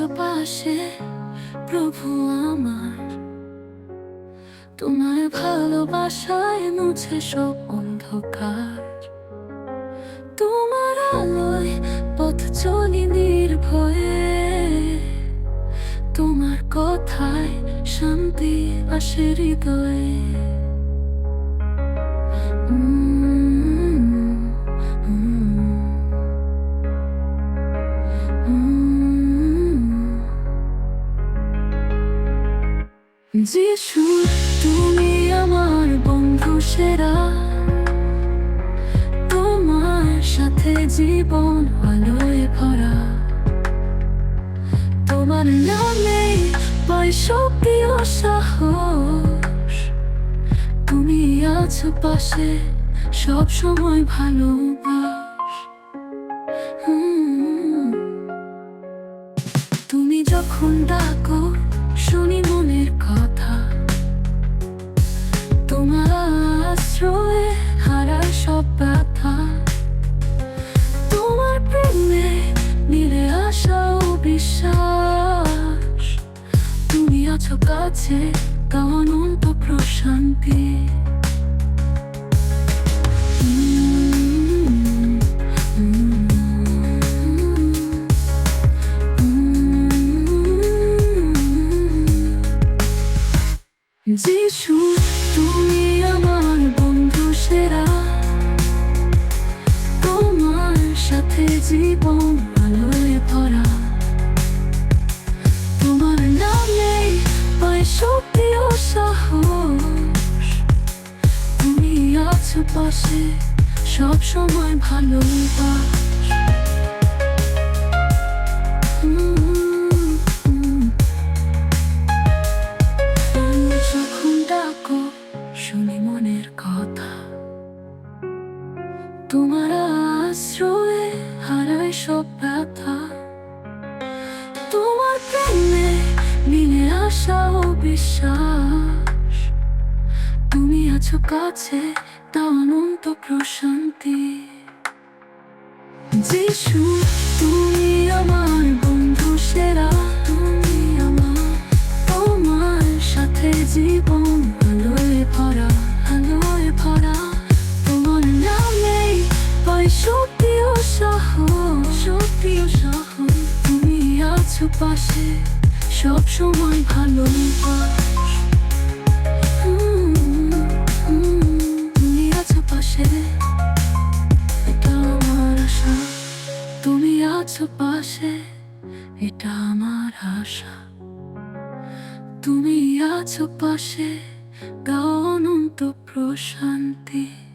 পাশে, প্রভু আমার। তোমার ভালোবাসায় মুছে সব অন্ধকার। তোমার আলোয় পথ চলি নির্ভয়ে। তোমার কথায় শান্তি আসে হৃদয়ে। যিশু, তুমি আমার বন্ধু সেরা। তোমার সাথে জীবন আলোয় ভরা। তোমার নামে পাই শক্তি ও সাহস। তুমি আছো পাশে সব সময় হুম। তুমি যখন ডাকো, শুনি কাছে তাও অনন্ত প্রশান্তি। যিশু তুমি আমার বন্ধু সেরা। তোমার সাথে জীবন আলোয় ভরা। শক্তি ও সাহস তুমি আছো ডাকো শুনি মনের কথা। তোমার আশ্রয়ে ও বিশ্বাস। তুমি আছো কাছে, তা অনন্ত প্রশান্তি। যিশু, তুমি আমার বন্ধু সেরা। তুমি আমার তোমার সাথে জীবন আলোয় ভরা আলোয় ভরা। তোমার নামে পাই শক্তি ও সাহস শক্তি ও সাহস। তুমি আছো পাশে। সব সময় তুমি আছো পাশে এটা আমার আশা। তুমি আছো পাশে, এটা আমার আশা। তুমি আছো পাশে, গাও অনন্ত প্রশান্তি।